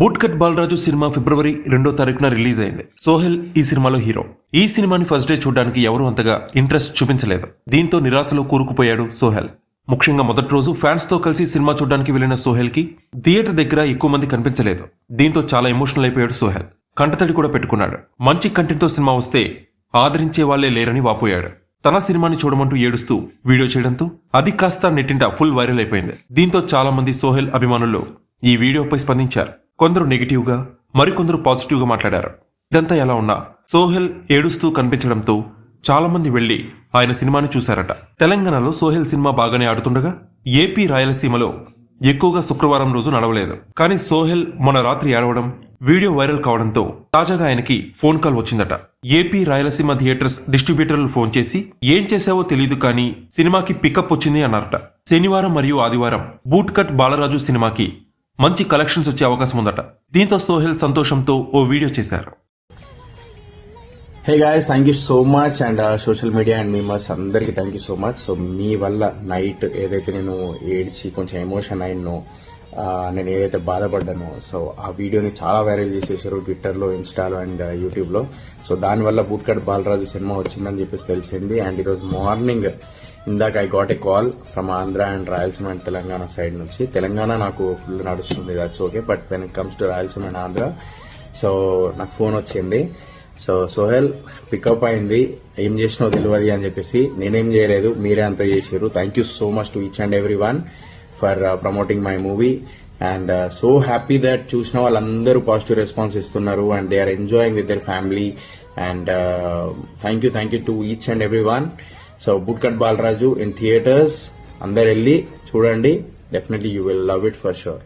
Boot cut Balaraju సినిమా ఫిబ్రవరి రెండో తారీఖున రిలీజ్ అయింది. సోహెల్ ఈ సినిమాలో హీరో. ఈ సినిమాని ఫస్ట్ డే చూడడానికి ఎవరు అంతగా ఇంట్రెస్ట్ చూపించలేదు. దీంతో నిరాశలో కూరుకుపోయాడు సోహెల్. ముఖ్యంగా మొదటి రోజు ఫ్యాన్స్తో కలిసి సినిమా చూడడానికి వెళ్ళిన సోహెల్కి థియేటర్ దగ్గర ఎక్కువ మంది కనిపించలేదు. దీంతో చాలా ఎమోషనల్ అయిపోయాడు సోహెల్. కంటతడి కూడా పెట్టుకున్నాడు. మంచి కంటెంట్తో సినిమా వస్తే ఆదరించే వాళ్ళే లేరని వాపోయాడు. తన సినిమాని చూడమంటూ ఏడుస్తూ వీడియో చేయడంతో అది కాస్త నెట్టింట ఫుల్ వైరల్ అయిపోయింది. దీంతో చాలా మంది సోహెల్ అభిమానులు ఈ వీడియోపై స్పందించారు. కొందరు నెగిటివ్గా మరికొందరు పాజిటివ్గా మాట్లాడారు. ఇదంతా ఎలా ఉన్నా సోహెల్ ఏడుస్తూ కనిపించడంతో చాలామంది వెళ్ళి ఆయన సినిమాని చూశారట. తెలంగాణలో సోహెల్ సినిమా బాగానే ఆడుతుండగా ఏపీ రాయలసీమలో ఎక్కువగా శుక్రవారం రోజు నడవలేదు. కానీ సోహెల్ మొన్న రాత్రి ఏడవడం వీడియో వైరల్ కావడంతో తాజాగా ఆయనకి ఫోన్ కాల్ వచ్చిందట. ఏపీ రాయలసీమ థియేటర్స్ డిస్ట్రిబ్యూటర్లు ఫోన్ చేసి ఏం చేశావో తెలియదు కానీ సినిమాకి పికప్ వచ్చింది అన్నారట. శనివారం మరియు ఆదివారం బూట్ కట్ బాలరాజు సినిమాకి మంచి కలెక్షన్స్ వచ్చే అవకాశం ఉందట. దీంతో సోహెల్ సంతోషంతో ఓ వీడియో చేశారు. Hey guys thank you so much and social media and memers అందరికి thank you so much so మీ వల్ల నైట్ ఏదైతే నేను ఏడ్చి కొంచెం ఎమోషన్ అయినో uh, నేను ఏదైతే బాధపడ్డానో సో ఆ వీడియోని చాలా వైరల్ చేసేసారు ట్విట్టర్లో ఇన్స్టాలో అండ్ యూట్యూబ్లో సో దానివల్ల బూట్కట్ బాలరాజు సినిమా వచ్చిందని చెప్పేసి తెలిసింది. అండ్ ఈరోజు మార్నింగ్ ఇందాక I got a call from Andhra and Rayalaseema and Telangana side నుంచి. తెలంగాణ నాకు ఫుల్ నడుస్తుంది that's okay but when it comes to Rayalaseema and Andhra so నాకు ఫోన్ వచ్చింది. సో సోహెల్ పికప్ అయింది. ఏం చేసినావు తెలియదు అని చెప్పేసి నేనేం చేయలేదు మీరే అంతా చేసారు thank you so much to each and every one for promoting my movie and so happy that చూసిన వాళ్ళందరూ పాజిటివ్ రెస్పాన్స్ ఇస్తున్నారు and they are enjoying with their family and thank you thank you to each and every one so bootcut Balaraju in theatres అందరు వెళ్ళి చూడండి. Definitely you will love it for sure